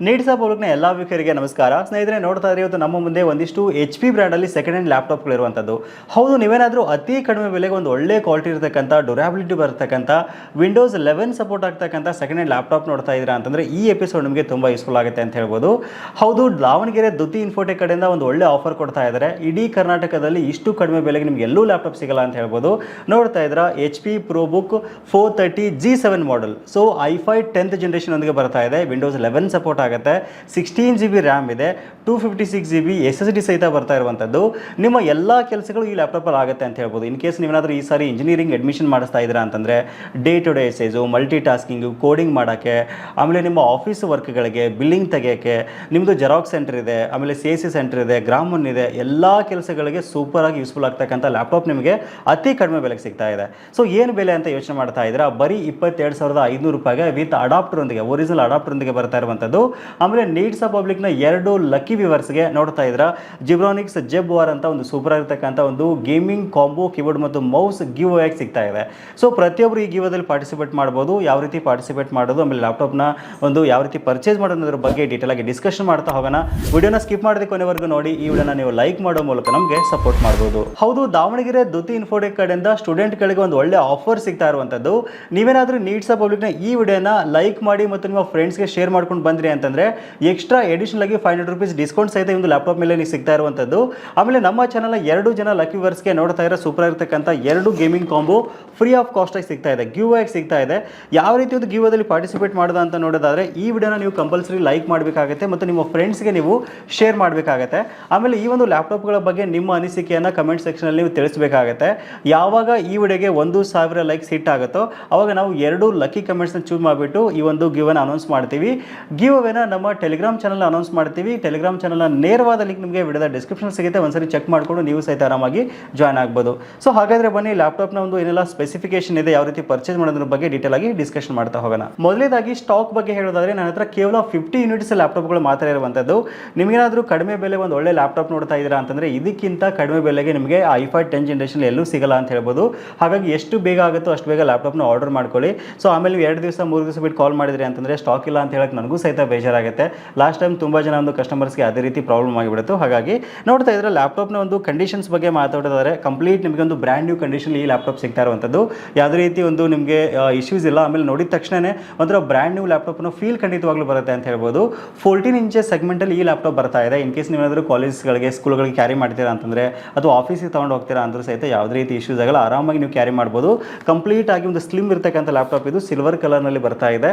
Needs ಆಫ್ನ ಎಲ್ಲ ವೀಕ್ಷಕರಿಗೆ ನಮಸ್ಕಾರ. ಸ್ನೇಹಿತರೆ, ನೋಡ್ತಾ ಇದ್ರೆ ಇವತ್ತು ನಮ್ಮ ಮುಂದೆ ಒಂದಿಷ್ಟು ಎಚ್ ಪಿ ಬ್ರ್ಯಾಂಡಲ್ಲಿ ಸೆಕೆಂಡ್ ಹ್ಯಾಂಡ್ ಲ್ಯಾಪ್ಟಾಪ್ಗಳು ಇರುವಂಥದ್ದು ಹೌದು, ನೀವೇನಾದರೂ ಅತಿ ಕಡಿಮೆ ಬೆಲೆಗೆ ಒಂದು ಒಳ್ಳೆ ಕ್ವಾಲಿಟಿ ಇರತಕ್ಕಂಥ ಡ್ಯೂರಾಬಿಲಿಟಿ ಬರ್ತಕ್ಕಂಥ ವಿಂಡೋಸ್ ಲೆವೆನ್ ಸಪೋರ್ಟ್ ಆಗ್ತಕ್ಕಂಥ ಸೆಕೆಂಡ್ ಹ್ಯಾಂಡ್ ಲ್ಯಾಪ್ಟಾಪ್ ನೋಡ್ತಾ ಇದ್ದೀರಾ ಅಂತಂದರೆ ಈ ಎಪಿಸೋಡ್ ನಿಮಗೆ ತುಂಬ ಯೂಸ್ಫುಲ್ ಆಗುತ್ತೆ ಅಂತ ಹೇಳ್ಬೋದು. ಹೌದು, ದಾವಣಗೆರೆ ದುತಿ ಇನ್ಫೋಟೆಕ್ ಕಡೆಯಿಂದ ಒಂದು ಒಳ್ಳೆ ಆಫರ್ ಕೊಡ್ತಾ ಇದ್ದಾರೆ. ಇಡೀ ಕರ್ನಾಟಕದಲ್ಲಿ ಇಷ್ಟು ಕಡಿಮೆ ಬೆಲೆಗೆ ನಿಮ್ಗೆ ಎಲ್ಲೂ ಲ್ಯಾಪ್ಟಾಪ್ ಸಿಗಲ್ಲ ಅಂತ ಹೇಳ್ಬೋದು. ನೋಡ್ತಾ ಇದ್ರ H P ProBook four thirty G seven model so i five tenth generation ಒಂದಿಗೆ ಬರ್ತಾ ಇದೆ. ವಿಂಡೋಸ್ ಲೆವೆನ್ ಸಪೋರ್ಟ್ ಆಗುತ್ತೆ. ಸಿಕ್ಸ್ಟೀನ್ ಜಿ ಬಿ ರ್ಯಾಮ್ ಇದೆ two fifty six G B S S D ಸಹಿತ ಬರ್ತಾ ಇರುವಂಥದ್ದು. ನಿಮ್ಮ ಎಲ್ಲ ಕೆಲಸಗಳು ಈ ಲ್ಯಾಪ್ಟಾಪಲ್ಲಿ ಆಗುತ್ತೆ ಅಂತ ಹೇಳ್ಬೋದು. ಇನ್ ಕೇಸ್ ನೀವೇನಾದರೂ ಈ ಸಾರಿ ಇಂಜಿನಿಯರಿಂಗ್ ಅಡ್ಮಿಷನ್ ಮಾಡಿಸ್ತಾ ಇದ್ದೀರಾ ಅಂತಂದರೆ day to day ಎಸೇಜು multitasking coding ಮಾಡೋಕ್ಕೆ, ಆಮೇಲೆ ನಿಮ್ಮ ಆಫೀಸ್ ವರ್ಕ್ಗಳಿಗೆ ಬಿಲ್ಲಿಂಗ್ ತೆಗೆಯೋಕ್ಕೆ ನಿಮ್ಮದು ಜೆರಾಕ್ಸ್ ಸೆಂಟರ್ ಇದೆ, ಆಮೇಲೆ ಸಿ ಎ ಸಿ ಸೆಂಟರ್ ಇದೆ ಗ್ರಾಮನ್ ಇದೆ, ಎಲ್ಲ ಕೆಲಸಗಳಿಗೆ ಸೂಪರಾಗಿ ಯೂಸ್ಫುಲ್ ಆಗ್ತಕ್ಕಂಥ ಲ್ಯಾಪ್ಟಾಪ್ ನಿಮಗೆ ಅತಿ ಕಡಿಮೆ ಬೆಲೆಗೆ ಸಿಗ್ತಾ ಇದೆ. ಸೊ ಏನು ಬೆಲೆ ಅಂತ ಯೋಚನೆ ಮಾಡ್ತಾ ಇದ್ದೀರಾ? ಬರೀ ಇಪ್ಪತ್ತೆರಡು ಸಾವಿರದ ಐನೂರು ರೂಪಾಯಿಗೆ ವಿತ್ ಅಡಾಪ್ಟರ್ನೊಂದಿಗೆ ಒರಿಜಿನಲ್ ಅಡಾಪ್ಟರ್ನೊಂದಿಗೆ ಬರ್ತಾ ಇರುವಂಥದ್ದು. ಆಮೇಲೆ ನೀಡ್ಸ್ ಪಬ್ಲಿಕ್ನ ಎರಡು ಲಕ್ಕಿ ವ್ಯೂವರ್ಸ್ಗೆ ನೋಡ್ತಾ ಇದ್ರ ಜಿಬ್ರಾನಿಕ್ಸ್ ಜೆಬ್ ವಾರ್ ಅಂತ ಒಂದು ಸೂಪರ್ ಆಗಿರ್ತಕ್ಕಂಥ ಒಂದು ಗೇಮಿಂಗ್ ಕಾಂಬೋ ಕೀಬೋರ್ಡ್ ಮತ್ತು ಮೌಸ್ ಗಿವ್ ಆಗಿ ಸಿಗ್ತಾ ಇದೆ. ಸೊ ಪ್ರತಿಯೊಬ್ಬರು ಈ ಗಿವದಲ್ಲಿ ಪಾರ್ಟಿಸಿಪೇಟ್ ಮಾಡ್ಬೋದು, ಯಾವ ರೀತಿ ಪಾರ್ಟಿಸಿಪೇಟ್ ಮಾಡೋದು, ಆಮೇಲೆ ಲ್ಯಾಪ್ಟಾಪ್ನ ಒಂದು ಯಾವ ರೀತಿ ಪರ್ಚೇಸ್ ಮಾಡೋದ್ರ ಬಗ್ಗೆ ಡೀಟೇಲ್ ಆಗಿ ಡಿಸ್ಕಷನ್ ಮಾಡ್ತಾ ಹೋಗೋಣ. ವಿಡಿಯೋನ ಸ್ಕಿಪ್ ಮಾಡಿದ ಕೊನೆವರೆಗೂ ನೋಡಿ, ಈ ವಿಡಿಯೋನ ನೀವು ಲೈಕ್ ಮಾಡೋ ಮೂಲಕ ನಮಗೆ ಸಪೋರ್ಟ್ ಮಾಡ್ಬೋದು. ಹೌದು, ದಾವಣಗೆರೆ ದುತಿ ಇನ್ಫೋಟೆಕ್ ಕಡೆಯಿಂದ ಸ್ಟೂಡೆಂಟ್ಗಳಿಗೆ ಒಂದು ಒಳ್ಳೆ ಆಫರ್ ಸಿಗ್ತಾ ಇರುವಂಥದ್ದು ನೀವೇನಾದರೂ ನೀಡ್ಸ್ ಪಬ್ಲಿಕ್ನ ಈ ವಿಡಿಯೋನ ಲೈಕ್ ಮಾಡಿ ಮತ್ತು ನಿಮ್ಮ ಫ್ರೆಂಡ್ಸ್ಗೆ ಶೇರ್ ಮಾಡ್ಕೊಂಡು ಬಂದ್ರಿ ಅಂತಂದರೆ ಎಕ್ಸ್ಟ್ರಾ ಎಡಿಷನಲ್ ಆಗಿ ಫೈವ್ ಹಂಡ್ರೆಡ್ ರುಪೀಸ್ ಡಿಸ್ಕೌಂಟ್ ಸಹಿತ ಒಂದು ಲ್ಯಾಪ್ಟಾಪ್ ಮೇಲೆ ನೀವು ಸಿಗ್ತಾ ಇರುವಂಥದ್ದು ಆಮೇಲೆ ನಮ್ಮ ಚಾನಲ್ ಎರಡು ಜನ ಲಕ್ಕಿ ವರ್ಸ್ಗೆ ನೋಡ್ತಾ ಇರೋ ಸೂಪರ್ ಆಗಿರ್ತಕ್ಕಂಥ ಎರಡು ಗೇಮಿಂಗ್ ಕಾಂಬೋ ಫ್ರೀ ಆಫ್ ಕಾಸ್ಟಾಗಿ ಸಿಗ್ತಾ ಇದೆ. ಗ್ಯೂ ಆಗಿ ಸಿಗ್ತಾ ಇದೆ. ಯಾವ ರೀತಿ ಒಂದು ಗಿವ್ ಅದಲ್ಲಿ ಪಾರ್ಟಿಸಿಪೇಟ್ ಮಾಡೋದು ಅಂತ ನೋಡೋದಾದ್ರೆ ಈ ವಿಡಿಯೋನ ನೀವು ಕಂಪಲ್ಸರಿ ಲೈಕ್ ಮಾಡಬೇಕಾಗುತ್ತೆ ಮತ್ತು ನಿಮ್ಮ ಫ್ರೆಂಡ್ಸ್ಗೆ ನೀವು ಶೇರ್ ಮಾಡಬೇಕಾಗತ್ತೆ. ಆಮೇಲೆ ಈ ಒಂದು ಲ್ಯಾಪ್ಟಾಪ್ಗಳ ಬಗ್ಗೆ ನಿಮ್ಮ ಅನಿಸಿಕೆಯನ್ನು ಕಮೆಂಟ್ ಸೆಕ್ಷನಲ್ಲಿ ನೀವು ತಿಳಿಸಬೇಕಾಗತ್ತೆ. ಯಾವಾಗ ಈ ವಿಡಿಯೋಗೆ ಒಂದು ಸಾವಿರ ಲೈಕ್ಸ್ ಹಿಟ್ ಆಗುತ್ತೋ, ಅವಾಗ ನಾವು ಎರಡು ಲಕ್ಕಿ ಕಮೆಂಟ್ಸ್ನ ಚೂಸ್ ಮಾಡಿಬಿಟ್ಟು ಈ ಒಂದು ಗಿವನ್ ಅನೌನ್ಸ್ ಮಾಡ್ತೀವಿ. ಗಿವ್ ನಮ್ಮ ಟೆಲಿಗ್ರಾಮ್ ಚಾನಲ್ ಅನೌನ್ಸ್ ಮಾಡ್ತೀವಿ. ಟೆಲಿಗ್ರಾಮ್ ಚಾನಲ್ನ ನೇರವಾದ ಲಿಂಕ್ ನಿಮಗೆ ವಿಡಿಯೋದ ಡಿಸ್ಕ್ರಿಪ್ಷನ್ ಸಿಗುತ್ತೆ. ಒಂದ್ಸರಿ ಚೆಕ್ ಮಾಡಿಕೊಂಡು ನೀವು ಸಹಿತ ಆರಾಮಾಗಿ ಜಾಯ್ನ್ ಆಗ್ಬೋದು. ಸೊ ಹಾಗಾದ್ರೆ ಬನ್ನಿ ಲ್ಯಾಪ್ಟಾಪ್ನ ಒಂದು ಏನೆಲ್ಲ ಸ್ಪೆಸಿಫಿಕೇಶನ್ ಇದೆ, ಯಾವ ರೀತಿ ಪರ್ಚೇಸ್ ಮಾಡೋದ್ರ ಬಗ್ಗೆ ಡೀಟೇಲ್ ಆಗಿ ಡಿಸ್ಕಷನ್ ಮಾಡ್ತಾ ಹೋಗೋಣ. ಮೊದಲೇದಾಗಿ ಸ್ಟಾಕ್ ಬಗ್ಗೆ ಹೇಳೋದಾದ್ರೆ ನನ್ನ ಹತ್ರ ಕೇವಲ ಫಿಫ್ಟಿ ಯೂನಿಟ್ಸ್ ಲ್ಯಾಪ್ಟಾಪ್ಗಳು ಮಾತ್ರ ಇರುವಂಥದ್ದು ನಿಮಗೇನಾದರೂ ಕಡಿಮೆ ಬೆಲೆ ಒಂದು ಒಳ್ಳೆ ಲ್ಯಾಪ್ಟಾಪ್ ನೋಡ್ತಾ ಇದ್ದೀರಾ ಅಂತಂದರೆ ಇದಕ್ಕಿಂತ ಕಡಿಮೆ ಬೆಲೆಗೆ ನಿಮಗೆ ಐಫೈ ಟೆನ್ ಜನರೇಷನ್ ಎಲ್ಲೂ ಸಿಗಲ್ಲ ಅಂತ ಹೇಳ್ಬೋದು. ಹಾಗಾಗಿ ಎಷ್ಟು ಬೇಗ ಆಗುತ್ತೋ ಅಷ್ಟು ಬೇಗ ಲ್ಯಾಪ್ಟಾಪ್ನ ಆರ್ಡರ್ ಮಾಡ್ಕೊಳ್ಳಿ. ಸೊ ಆಮೇಲೆ ಎರಡು ದಿವಸ, ಮೂರು ದಿವಸ ಬಿಟ್ಟು ಕಾಲ್ ಮಾಡಿದ್ರಿ ಅಂತಂದರೆ ಸ್ಟಾಕ್ ಇಲ್ಲ ಅಂತ ಹೇಳಕ್ಕೆ ನನಗೂ ಸಹಿತ ಬೇಜಾರಾಗುತ್ತೆ. ಲಾಸ್ಟ್ ಟೈಮ್ ತುಂಬ ಜನ ಒಂದು ಕಸ್ಟಮರ್ಸ್ಗೆ ಅದೇ ರೀತಿ ಪ್ರಾಬ್ಲಮ್ ಆಗಿಬಿಡುತ್ತೆ. ಹಾಗಾಗಿ ನೋಡ್ತಾ ಇದ್ರೆ ಲ್ಯಾಪ್ಟಾಪ್ನ ಒಂದು ಕಂಡೀಷನ್ಸ್ ಬಗ್ಗೆ ಮಾತಾಡೋದಾದ್ರೆ ಕಂಪ್ಲೀಟ್ ನಿಮಗೆ ಒಂದು ಬ್ರ್ಯಾಂಡ್ ನ್ಯೂ ಕಂಡೀಷನ್ ಈ ಲ್ಯಾಪ್ಟಾಪ್ ಸಿಗ್ತಾ ಇರುವಂಥದ್ದು ಯಾವುದೇ ರೀತಿ ಒಂದು ನಿಮಗೆ ಇಶ್ಯೂಸ್ ಇಲ್ಲ. ಆಮೇಲೆ ನೋಡಿದ ತಕ್ಷಣನೇ ಒಂಥರ ಬ್ರ್ಯಾಂಡ್ ನ್ಯೂ ಲ್ಯಾಪ್ಟಾಪ್ನ ಫೀಲ್ ಖಂಡಿತವಾಗ್ಲೂ ಬರುತ್ತೆ ಅಂತ ಹೇಳ್ಬೋದು. ಫೋರ್ಟೀನ್ ಇಂಚಸ್ ಸೆಗ್ಮೆಂಟಲ್ಲಿ ಈ ಲ್ಯಾಪ್ಟಾಪ್ ಬರ್ತಾ ಇದೆ. ಇನ್ ಕೇಸ್ ನೀವೇನಾದರೂ ಕಾಲೇಜ್ಗಳಿಗೆ ಸ್ಕೂಲ್ಗಳಿಗೆ ಕ್ಯಾರಿ ಮಾಡ್ತೀರಾ ಅಂತಂದರೆ ಅಥವಾ ಆಫೀಸಿಗೆ ತೊಗೊಂಡು ಹೋಗ್ತೀರಾ ಅಂದ್ರೂ ಸಹಿತ ಯಾವುದೇ ರೀತಿ ಇಶ್ಯೂಸ್ ಆಗಲ್ಲ. ಆರಾಮಾಗಿ ನೀವು ಕ್ಯಾರಿ ಮಾಡ್ಬೋದು. ಕಂಪ್ಲೀಟ್ ಆಗಿ ಒಂದು ಸ್ಲಿಮ್ ಇರ್ತಕ್ಕಂಥ ಲ್ಯಾಪ್ಟಾಪ್ ಇದು. ಸಿಲ್ವರ್ ಕಲರ್ನಲ್ಲಿ ಬರ್ತಾ ಇದೆ.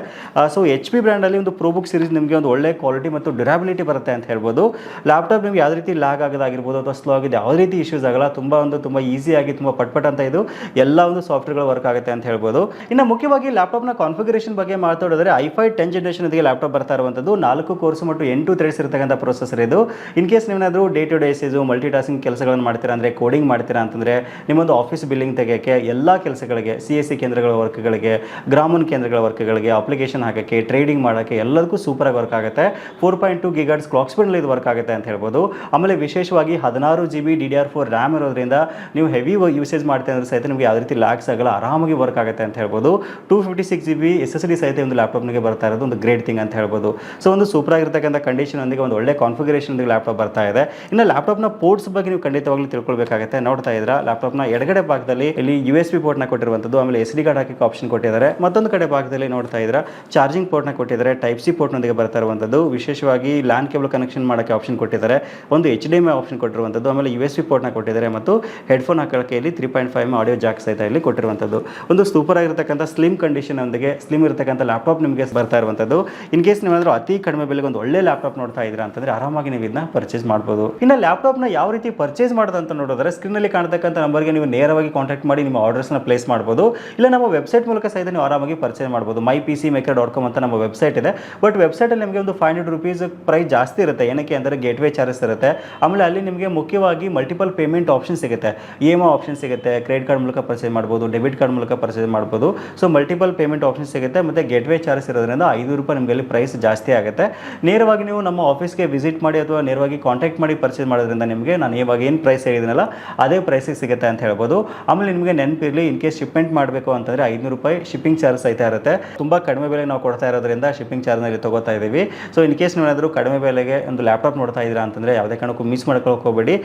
ಸೊ ಎಚ್ ಪಿ ಬ್ರ್ಯಾಂಡಲ್ಲಿ ಒಂದು ಪ್ರೋಬುಕ್ ಸೀರೀಸ್ ನಿಮಗೆ ಒಂದು ಒಳ್ಳೆ ಕ್ವಾಲಿಟಿ ಮತ್ತು ಡ್ಯೂರಾಬಿಲಿಟಿ ಬರುತ್ತೆ ಅಂತ ಹೇಳ್ಬೋದು. ಲ್ಯಾಪ್ಟಾಪ್ ನಿಮ್ಗೆ ಯಾವ ರೀತಿ ಲ್ಯಾಗ್ ಆಗೋದಾಗಿರ್ಬೋದು ಅಥವಾ ಸ್ಲೋ ಆಗಿದೆ, ಯಾವುದೇ ರೀತಿ ಇಶ್ಯೂಸ್ ಆಗಲ್ಲ, ತುಂಬ ಒಂದು ತುಂಬ ಈಸಿಯಾಗಿ ತುಂಬ ಪಟ್ಪಟ್ ಅಂತ ಇದು ಎಲ್ಲ ಒಂದು ಸಾಫ್ಟ್ವೇರ್ಗಳು ವರ್ಕ್ ಆಗುತ್ತೆ ಅಂತ ಹೇಳ್ಬೋದು. ಇನ್ನು ಮುಖ್ಯವಾಗಿ ಲ್ಯಾಪ್ಟಾಪ್ನ ಕಾನ್ಫಿಗರೇಷನ್ ಬಗ್ಗೆ ಮಾತಾಡಿದ್ರೆ ಐಫೈ ಟೆನ್ ಜನರೇಷನ್ ಇದಕ್ಕೆ ಲ್ಯಾಪ್ಟಾಪ್ ಬರ್ತಾ ಇರುವಂಥದ್ದು, ನಾಲ್ಕು ಕೋರ್ಸ್ ಮತ್ತು ಎಂಟು ಥ್ರೆಡ್ಸ್ ಇರತಕ್ಕಂಥ ಪ್ರೊಸೆಸರ್ ಇದು. ಇನ್ ಕೇಸ್ ನೀವೇನಾದರೂ ಡೇ ಟು ಡೇ ಸೇಸು ಮಲ್ಟಿ ಟಾಸ್ಕಿಂಗ್ ಕೆಲಸಗಳನ್ನು ಮಾಡ್ತೀರಾ ಅಂದರೆ ಕೋಡಿಂಗ್ ಮಾಡ್ತೀರಾ ಅಂತಂದರೆ, ನಿಮ್ಮೊಂದು ಆಫೀಸ್ ಬಿಲ್ಲಿಂಗ್ ತೆಗೆಯೋಕ್ಕೆ, ಎಲ್ಲ ಕೆಲಸಗಳಿಗೆ ಸಿ ಎಸ್ ಸಿ ಕೇಂದ್ರಗಳ ವರ್ಕ್ಗಳಿಗೆ ಗ್ರಾಮೀಣ ಕೇಂದ್ರಗಳ ವರ್ಕ್ಗಳಿಗೆ ಅಪ್ಲಿಕೇಶನ್ ಹಾಕೋಕ್ಕೆ ಟ್ರೇಡಿಂಗ್ ಮಾಡೋಕ್ಕೆ ಎಲ್ಲದಕ್ಕೂ ವರ್ಕ್ ಆಗುತ್ತೆ. Four point two gigahertz clock ಸ್ಪೀಡಲ್ಲಿ ಇದು ವರ್ಕ್ ಆಗುತ್ತೆ ಅಂತ ಹೇಳ್ಬೋದು. ಆಮೇಲೆ ವಿಶೇಷವಾಗಿ ಹದಿನಾರು G B D D R four RAM ಇರೋದ್ರಿಂದ ನೀವು ಹೆವಿ ಯೂಸೇಜ್ ಮಾಡ್ತೀವಿ ಅಂದ್ರೆ ಸಹಿತ ನಿಮಗೆ ಯಾವುದೇ ರೀತಿ ಲ್ಯಾಕ್ಸ್ ಆಗಲ್ಲ, ಆರಾಮಾಗಿ ವರ್ಕ್ ಆಗುತ್ತೆ ಅಂತ ಹೇಳ್ಬೋದು. Two fifty six G B S S D ಸಹಿತ ಒಂದು ಲ್ಯಾಪ್ಟಾಪ್ನಿಗೆ ಬರ್ತಾ ಇರೋದು ಒಂದು ಗ್ರೇಟ್ ಥಿಂಗ್ ಅಂತ ಹೇಳ್ಬೋದು. ಸೊ ಒಂದು ಸೂಪರ್ ಆಗಿರ್ತಕ್ಕಂಥ ಕಂಡೀಷನ್ ಒಂದಿಗೆ ಒಂದು ಒಳ್ಳೆ ಕಾನ್ಫಿಗರೇಷನ್ ಲ್ಯಾಪ್ಟಾಪ್ ಬರ್ತಾ ಇದೆ. ಇನ್ನು ಲ್ಯಾಪ್ಟಾಪ್ನ ಪೋರ್ಟ್ಸ್ ಬಗ್ಗೆ ನೀವು ಖಂಡಿತವಾಗ್ಲೂ ತಿಳ್ಕೊಳ್ಬೇಕಾಗುತ್ತೆ. ನೋಡ್ತಾ ಇದ್ರ ಲ್ಯಾಪ್ಟಾಪ್ನ ಎಡಗಡೆ ಭಾಗದಲ್ಲಿ ಇಲ್ಲಿ ಯು ಎಸ್ ಪಿ ಪೋರ್ಟ್ನ ಕೊಟ್ಟಿರುವಂಥದ್ದು, ಆಮೇಲೆ ಎಸ್ ಡಿ ಕಾರ್ಡ್ ಹಾಕಿ ಆಪ್ಷನ್ ಕೊಟ್ಟಿದ್ದಾರೆ. ಮತ್ತೊಂದು ಕಡೆ ಭಾಗದಲ್ಲಿ ನೋಡ್ತಾ ಇದ್ರ ಚಾರ್ಜಿಂಗ್ ಪೋರ್ಟ್ನ ಕೊಟ್ಟಿದ್ದಾರೆ ಟೈಪ್ ಸಿ ಪೋರ್ಟ್ನೊಂದಿಗೆ ಬರ್ತಾ ಇರುವಂಥದ್ದು ವಿಶೇಷವಾಗಿ ಲ್ಯಾನ್ ಕೇಬಲ್ ಕನೆಕ್ಷನ್ ಮಾಡೋಕ್ಕೆ ಆಪ್ಷನ್ ಕೊಟ್ಟಿದ್ದಾರೆ. ಒಂದು ಎಚ್ ಡಿ ಎಂ ಆಪ್ಷನ್ ಕೊಟ್ಟಿರುವಂಥದ್ದು ಆಮೇಲೆ ಯು ಎಸ್ ಬಿ ಪೋರ್ಟ್ನ ಕೊಟ್ಟಿದ್ದಾರೆ ಮತ್ತು ಹೆಡ್ಫೋನ್ ಹಾಕೋಕ್ಕೆ ಇಲ್ಲಿ three point five audio jack ಸಹಿತ ಇಲ್ಲಿ ಕೊಟ್ಟಿರುವಂಥದ್ದು ಒಂದು ಸೂಪರ್ ಆಗಿರತಕ್ಕಂಥ ಸ್ಲಿಮ್ ಕಂಡೀಷನ್ ಒಂದಿಗೆ ಸ್ಲಿಮ್ ಇರತಕ್ಕಂಥ ಲ್ಯಾಪ್ಟಾಪ್ ನಿಮಗೆ ಬರ್ತಾ ಇರುವಂಥದ್ದು ಇನ್ ಕೇಸ್ ನೀವೇನಾದರೂ ಅತಿ ಕಡಿಮೆ ಬೆಲೆಗೆ ಒಂದು ಒಳ್ಳೆ ಲ್ಯಾಪ್ಟಾಪ್ ನೋಡ್ತಾ ಇದ್ದೀರಾ ಅಂತಂದರೆ ಆರಾಮಾಗಿ ನೀವು ಇದನ್ನ ಪರ್ಚೇಸ್ ಮಾಡ್ಬೋದು. ಇನ್ನು ಲ್ಯಾಪ್ಟಾಪ್ನ ಯಾವ ರೀತಿ ಪರ್ಚೇಸ್ ಮಾಡೋದು ಅಂತ ನೋಡಿದ್ರೆ ಸ್ಕ್ರೀನಲ್ಲಿ ಕಾಣತಕ್ಕಂಥ ನಂಬರ್ಗೆ ನೀವು ನೇರವಾಗಿ ಕಾಂಟ್ಯಾಕ್ಟ್ ಮಾಡಿ ನಿಮ್ಮ ಆರ್ಡರ್ಸ್ನ ಪ್ಲೇಸ್ ಮಾಡ್ಬೋದು. ಇಲ್ಲ, ನಮ್ಮ ವೆಬ್ಸೈಟ್ ಮೂಲಕ ಸಹಿತ ನೀವು ಆರಾಮಾಗಿ ಪರ್ಚೇಸ್ ಮಾಡ್ಬೋದು. My P C maker dot com ಅಂತ ನಮ್ಮ ವೆಬ್ಸೈಟ್ ಇದೆ. ಬಟ್ ವೆಬ್ಸೈಟಲ್ಲಿ ನಿಮಗೆ ಒಂದು ಫೈವ್ ಹಂಡ್ರೆಡ್ ರುಪೀಸ್ ಪ್ರೈಸ್ ಜಾಸ್ತಿ ಇರುತ್ತೆ. ಏನಕ್ಕೆ ಅಂದರೆ ಗೇಟ್ವೇ ಚಾರ್ಜಸ್ ಇರುತ್ತೆ. ಆಮೇಲೆ ಅಲ್ಲಿ ನಿಮಗೆ ಮುಖ್ಯವಾಗಿ ಮಲ್ಟಿಪಲ್ ಪೇಮೆಂಟ್ ಆಪ್ಷನ್ ಸಿಗುತ್ತೆ. ಇ ಎಂ ಆಪ್ಷನ್ ಸಿಗುತ್ತೆ. ಕ್ರೆಡಿಟ್ ಕಾರ್ಡ್ ಮೂಲಕ ಪರ್ಚೇಸ್ ಮಾಡ್ಬೋದು ಡೆಬಿಟ್ ಕಾರ್ಡ್ ಮೂಲಕ ಪರ್ಚೇಸ್ ಮಾಡ್ಬೋದು. ಸೊ ಮಲ್ಟಿಪಲ್ ಪೇಮೆಂಟ್ ಆಪ್ಷನ್ ಸಿಗುತ್ತೆ. ಮತ್ತು ಗೇಟ್ವೇ ಚಾರ್ಜಸ್ ಇರೋದ್ರಿಂದ ಐದು ರೂಪಾಯಿ ನಿಮಗೆ ಅಲ್ಲಿ ಪ್ರೈಸ್ ಜಾಸ್ತಿ ಆಗುತ್ತೆ. ನೇರವಾಗಿ ನೀವು ನಮ್ಮ ಆಫೀಸ್ಗೆ ವಿಸಿಟ್ ಮಾಡಿ ಅಥವಾ ನೇರವಾಗಿ ಕಾಂಟ್ಯಾಕ್ಟ್ ಮಾಡಿ ಪರ್ಚೇಸ್ ಮಾಡೋದ್ರಿಂದ ನಿಮಗೆ ನಾನು ಇವಾಗ ಏನು ಪ್ರೈಸ್ ಹೇಳಿದ್ದೀನಲ್ಲ ಅದೇ ಪ್ರೈಸಿಗೆ ಸಿಗುತ್ತೆ ಅಂತ ಹೇಳ್ಬೋದು. ಆಮೇಲೆ ನಿಮಗೆ ನೆನಪಿರಲಿ ಇನ್ ಕೇಸ್ ಶಿಪ್ಮೆಂಟ್ ಮಾಡಬೇಕು ಅಂತಂದರೆ ಐದುನೂರು ರೂಪಾಯಿ ಶಿಪ್ಪಿಂಗ್ ಚಾರ್ಜ್ ಸಹಿತ ಇರುತ್ತೆ. ತುಂಬ ಕಡಿಮೆ ಬೆಲೆ ನಾವು ಕೊಡ್ತಾ ಇರೋದ್ರಿಂದ ಶಿಪ್ಪಿಂಗ್ ಚಾರ್ಜ್ನಲ್ಲಿ ತಗೋತಾ ಮಾಡ್ತಾ ಇದ್ದೀವಿ. ಸೊ ಇನ್ ಕೇಸ್ ನೀವೇನಾದರೂ ಕಡಿಮೆ ಬೆಲೆಗೆ ಒಂದು ಲ್ಯಾಪ್ಟಾಪ್ ನೋಡ್ತಾ ಇದ್ದೀರಾ ಅಂತಂದರೆ ಯಾವುದೇ ಕಾರಣಕ್ಕೂ ಮಿಸ್ ಮಾಡ್ಕೊಳ್ಳೋಕೆ ಹೋಗಬೇಡಿ.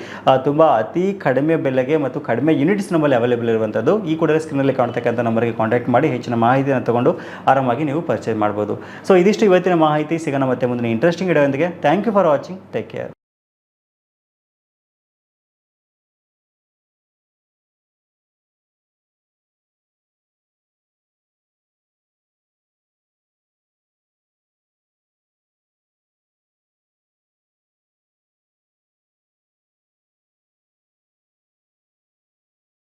ತುಂಬ ಅತಿ ಕಡಿಮೆ ಬೆಲೆಗೆ ಮತ್ತು ಕಡಿಮೆ ಯೂನಿಟ್ಸ್ ನಮ್ಮಲ್ಲಿ ಅವೈಲೇಬಲ್ ಇರುವಂಥದ್ದು. ಈ ಕೂಡಲೇ ಸ್ಕ್ರೀನಲ್ಲಿ ಕಾಣ್ತಕ್ಕಂಥ ನಂಬರ್ಗೆ ಕಾಂಟ್ಯಾಕ್ಟ್ ಮಾಡಿ ಹೆಚ್ಚಿನ ಮಾಹಿತಿಯನ್ನು ತಗೊಂಡು ಆರಾಮಾಗಿ ನೀವು ಪರ್ಚೇಸ್ ಮಾಡ್ಬೋದು. ಸೊ ಇದಿಷ್ಟು ಇವತ್ತಿನ ಮಾಹಿತಿ. ಸಿಗೋಣ ಮತ್ತೆ ಮುಂದಿನ interesting ಇಡೋದೊಂದಿಗೆ thank you for watching take care